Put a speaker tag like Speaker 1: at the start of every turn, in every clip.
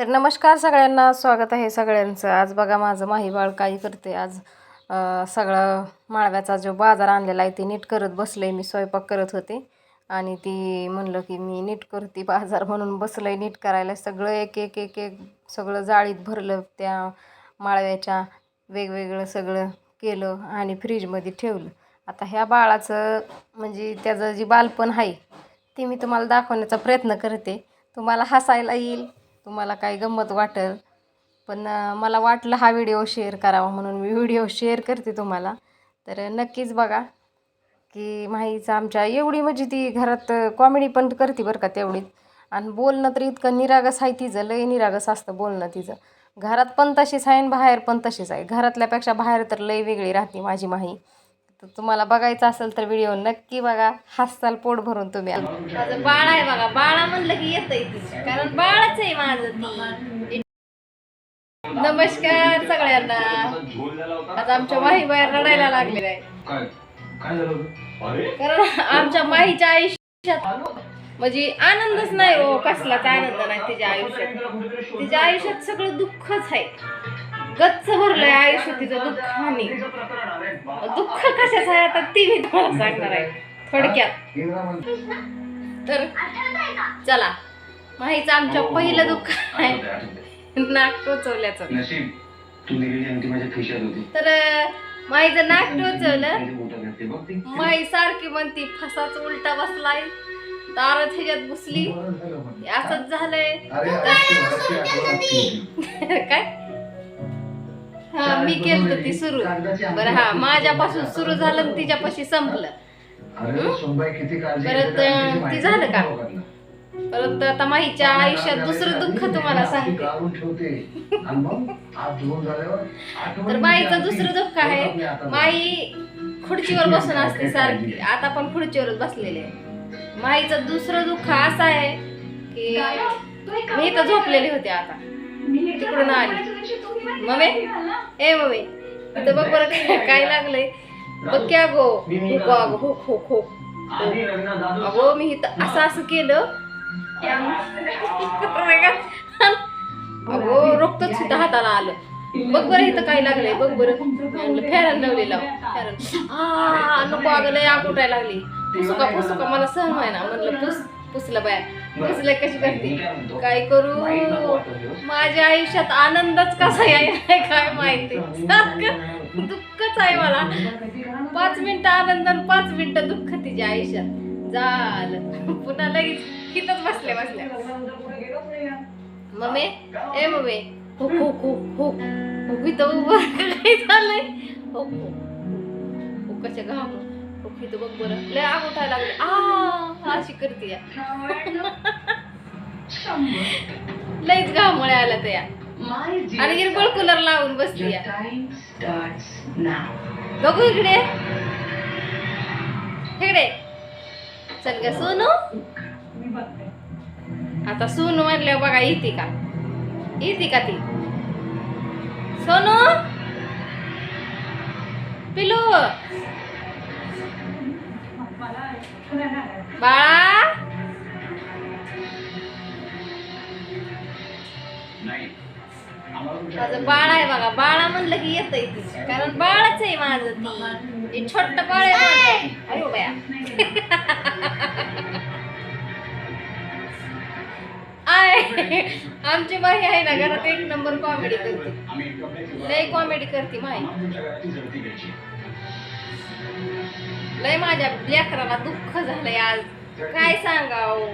Speaker 1: तर नमस्कार सगळ्यांना स्वागत आहे सगळ्यांचं. आज बघा माझं माही बाळ काही करते. आज सगळं माळव्याचा जो बाजार आणलेला आहे ते नीट करत बसले मी स्वयंपाक करत होते आणि ती म्हणलं की मी नीट करते बाजार म्हणून बसलंय नीट करायला. सगळं एक एक एक एक सगळं जाळीत भरलं त्या माळव्याच्या. वेगवेगळं सगळं केलं आणि फ्रीजमध्ये ठेवलं. आता ह्या बाळाचं म्हणजे त्याचं जी बालपण आहे ती मी तुम्हाला दाखवण्याचा प्रयत्न करते. तुम्हाला हसायला येईल. तुम्हाला काही गंमत वाटेल पण मला वाटलं हा व्हिडिओ शेअर करावा म्हणून मी व्हिडिओ शेअर करते तुम्हाला. तर नक्कीच बघा की माहीचं आमच्या एवढी म्हणजे ती घरात कॉमेडी पण करते बरं का तेवढीच. आणि बोलणं तर इतकं निरागस आहे तिचं लय निरागस असतं बोलणं तिचं. घरात पण तशीच आहे आणि बाहेर पण तशीच आहे. घरातल्यापेक्षा बाहेर तर लय वेगळी राहते माझी माही. तर तुम्हाला बघायचं असेल तर व्हिडिओ नक्की बघा. हसाल पोट भरून तुम्ही माझं बाळ आहे बघा. बाळा म्हणलं की येत कारण बाळच आहे माझं ती. नमस्कार सगळ्यांना. आज आमच्या माही बाहेर रडायला लागलेला आहे कारण आमच्या माहीच्या आयुष्यात म्हणजे आनंदच नाही हो. कसलाच आनंद नाही तिच्या आयुष्यात. तिच्या आयुष्यात सगळं दुःखच आहे. गच्च भरलंय आयुष्य तिचं दुःखाने दुःख कशाचं आहे आता ती मी तुम्हाला सांगणार आहे. थोडक्यात. तर चला माहीचं आमच्या पहिलं दुःख आहे. नाक टोचवल्याचं. तर माईचं नाक टोचवलं. माई सारखी म्हणती फसाच उलटा बसलाय. दारात ह्याच्यात घुसली.
Speaker 2: म्हणलं.
Speaker 1: असंच झालंय. काय? हा मी केलं ती सुरू. बरं हा माझ्यापासून सुरू झालं आणि तिच्यापाशी संपलं.
Speaker 2: अरे, सोनबाई किती काळजी
Speaker 1: परत, ती झालं
Speaker 2: नाही
Speaker 1: का? परत आता माहीच्या आयुष्यात दुसरं दुःख तुम्हाला सांगते. तर माईचं. दुसरं दुःख आहे. माई खुर्चीवर बसून असते सारखी. आता पण खुर्चीवरच बसलेली आहे. माईचं दुसरं दुःख असं आहे की मी इथं झोपलेली होते आता. तिकडून आली. मम्मी? ए ममे इथं बघ बरं काय- काय लागलंय. बघ की अगो हुको अगो
Speaker 2: हो खो खो
Speaker 1: अगो मी इथं असं असं केलं. अगो रोखतच सुद्धा हाताला आलं. बघ बरं इथं काय लागलंय. बघ बरं. म्हणलं फेरायला लावलेला. फेरायला आ नको अगं लय आग लागली. पुसका पुसका मला सहन व्हायना. म्हणलं पुस. पुसलं बाया. पुसलं कशी करते? काय करू? माझ्या आयुष्यात आनंदच कसा आहे काय माहिती? सारखं दुःखच आहे मला. पाच मिनिटं आनंद आणि पाच मिनिटं दुःख तिच्या आयुष्यात. झालं. पुन्हा लगेच हिथच बसल्या बसल्या. मम्मी? ए मम्मी. हो हो हो हो. हो इथं उभं काय झालंय? हो हो. हो कशा घाम इथं बघ बरं. लय आग उठायला लागले. आ अशी करते लईच घामोळे आला त्या. आणि हिरबळ कूलर लावून बसली बघू इकडे. इकडे. चल ग सोनू. आता सोनू म्हणल्यावर बघा येते का? येते का ती? सोनू? पिलू बाळा? माझं बाळ आहे बघा. बाळा म्हणलं की येत ती. कारण बाळच आहे माझं ती. छोट बाळ आहे. अयो बया आमची बाई आहे ना घरात एक नंबर कॉमेडी करते. लय कॉमेडी करते माई लय माझ्या लेकराला दुःख झालंय आज. काय सांगाव?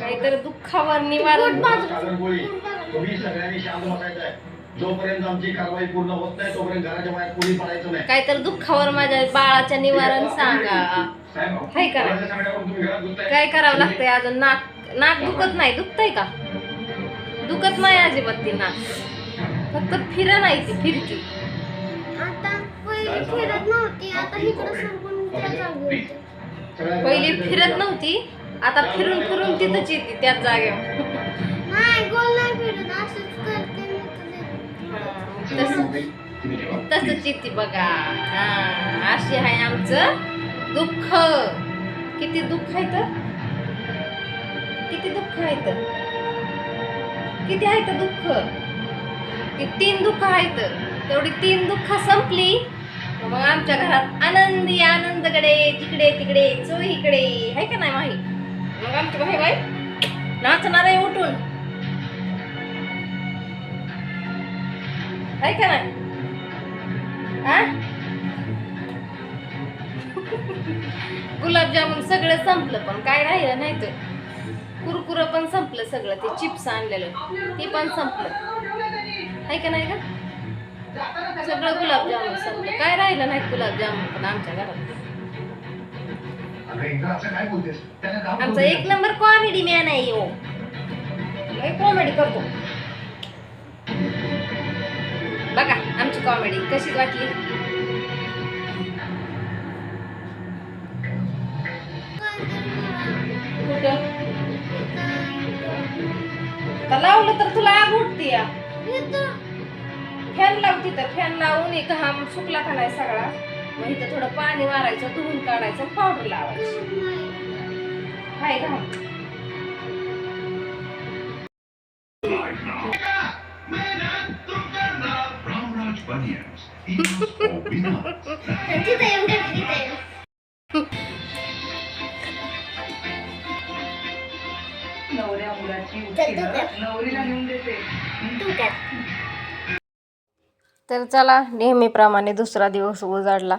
Speaker 1: काहीतरी दुःखावर निवारण.
Speaker 2: जोपर्यंत आमची कारवाई पूर्ण होत नाही तोपर्यंत घराच्या बाहेर कोणी पडायचं नाही.
Speaker 1: काहीतरी दुःखावर माझ्या बाळाच्या निवारण सांगा.
Speaker 2: साहेब,
Speaker 1: हाय का?
Speaker 2: कोणाच्या सांगण्यावरून तुम्ही घरात घुसताय?
Speaker 1: काय करावं लागतंय अजून? नाक नाक दुखत नाही? दुखतंय का? दुखत नाही अजिबात ती नाक. फक्त फिर नाही ती फिरकी.
Speaker 3: आता फिरत नव्हती आता
Speaker 1: पहिली फिरत नव्हती आता फिरून फिरून तिथंच येते त्याच जागेवर.
Speaker 3: तर.
Speaker 1: तसंच येते बघा. हा अशी आहे आमचं दुःख. किती दुःख आहे तर? किती दुःख आहे तर? किती आहेत दुःख? ती तीन दुःख आहेत. तेवढी तीन दुःख संपली. तर मग आमच्या घरात आनंदी आनंदकडे जिकडे तिकडे चोहीकडे आहे का नाही माही? मग आमची भाई बाई नाचणार आहे उठून. आहे का नाही? गुलाबजामुन सगळं संपलं पण काय राहिलं नाही तर. कुरकुरं पण संपलं सगळं ते चिप्स आणलेलं ते पण संपलं. आहे का नाही का सगळं गुलाबजामुन संपलं काय राहिलं नाही गुलाबजामुन पण आमच्या घरात? आमचा एक नंबर कॉमेडी मॅन आहे हो. कॉमेडी करतो. बघा आमची कॉमेडी कशी वाटली? लावलं तर तुला आग उठते या फॅन लावती तर फॅन लावून एक घाम सुकला का नाही सगळा मग इथं थोडं पाणी मारायचं धुवून काढायचं पावडर लावायचं हाय घाम.
Speaker 3: तिथे तिथे.
Speaker 4: नवऱ्या मुलाची. नवरीला नेऊन देते.
Speaker 1: तर चला नेहमीप्रमाणे दुसरा दिवस उजाडला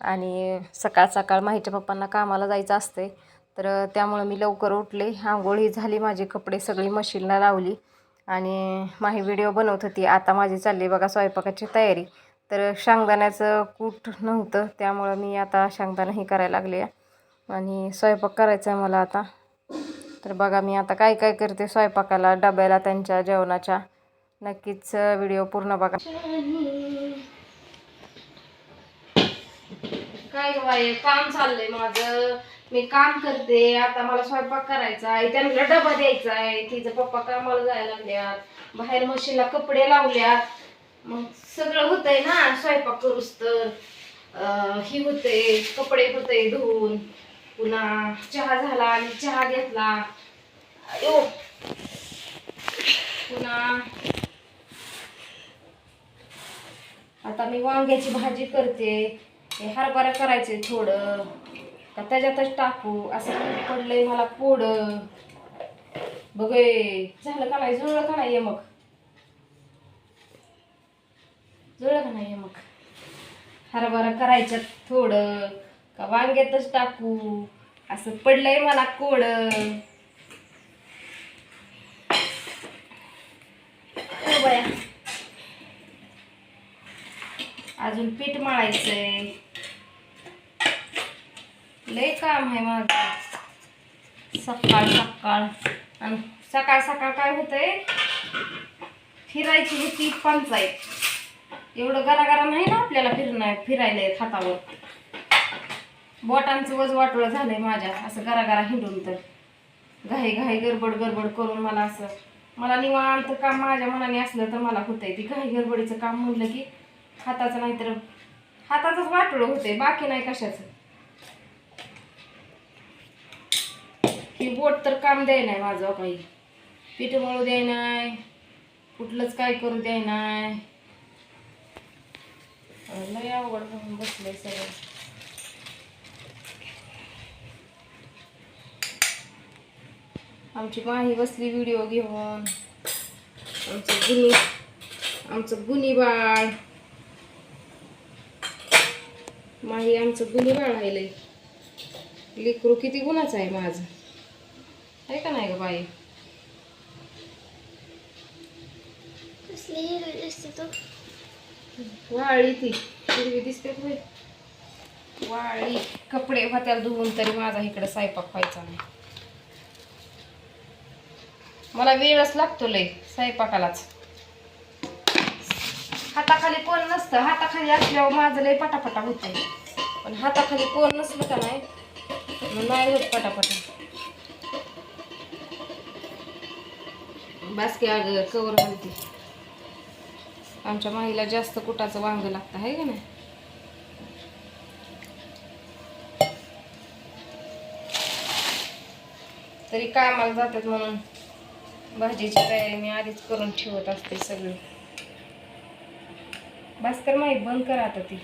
Speaker 1: आणि सकाळ सकाळ माहीच्या पप्पांना कामाला जायचं असते तर त्यामुळं मी लवकर उठले आंघोळी झाली माझे कपडे सगळी मशीनला लावली आणि माही व्हिडिओ बनवत होती. आता माझी चालली बघा स्वयंपाकाची तयारी. तर शांगदाण्याचं कूट नव्हतं त्यामुळं मी आता शांगदाणाही करायला लागले आणि स्वयंपाक करायचा आहे मला आता. तर बघा मी आता काय काय करते स्वयंपाकाला डब्याला त्यांच्या जेवणाच्या. नक्कीच व्हिडिओ पूर्ण बघा. काय बाई काम चाललंय माझं. मी काम करते आता मला स्वयंपाक करायचा आहे. त्यांना डबा द्यायचा आहे. तिचं पप्पा कामाला जायला लागल्यात. बाहेर मशीनला कपडे लावल्यात. मग सगळं होतंय ना स्वयंपाक करूस तर. ही होते कपडे होते धुवून. पुन्हा चहा झाला आणि चहा घेतला. पुन्हा आता मी वांग्याची भाजी करते. हे हरभरा करायचे थोडं. का त्याच्यातच टाकू. असं पडलंय मला पोड बघे झालं का नाही? जुळलं का नाही मग? जुळलं का नाही मग? हरभरा करायच्यात थोडं. का वांग्यातच टाकू. असं पडलंय मला कोड ओ बया अजून पीठ मळायचंय. लय काम आहे माझं. सकाळ सकाळ. आणि सकाळ सकाळ काय होतंय? फिरायची होती पंचायत. एवढं गरागरा नाही ना आपल्याला फिरणं फिरायला येत हातावर. बोटांचं वज वाटोळं झालंय माझ्या असं गरागरा हिंडून तर. घाई घाई गडबड गडबड करून मला असं. मला निवांत काम माझ्या मनाने असलं तर मला होतंय. ती घाई गडबडीचं काम म्हणलं की हाताचं नाहीतर हाताचंच वाटलं होते बाकी नाही कशाचं. ही बोट तर काम द्याय नाही माझं हो काही पीठ मळू द्याय नाही कुठलंच काय करू द्याय नाही. लय अवघड होऊन बसलंय सगळं. आमची माही बसली व्हिडिओ घेऊन. आमचं गुणी आमचं गुणी बाळ माही आमचं गुन्ही बाळ आहे लेकरू किती गुणाचं आहे माझं? आहे का नाही ग बाई? वाळी ती? हिरवी दिसते वाळी. कपडे होत्याला धुवून तरी माझा इकडे स्वयंपाक व्हायचा नाही. मला वेळच लागतो लय स्वयंपाकालाच. हाताखाली कोण नसतं. हाताखाली असल्यावर माझं लय पटापटा होतंय. पण हाताखाली कोण नसलं का नाही मग नाही होत पटापटा. बासकी अगं कवर घालते. आमच्या माईला जास्त कुटाचं वांग लागतं आहे का नाही? तरी कामाला जातात म्हणून भाजीची तयारी मी आधीच करून ठेवत असते सगळी. भास्कर माहीत बंद कर आता ती.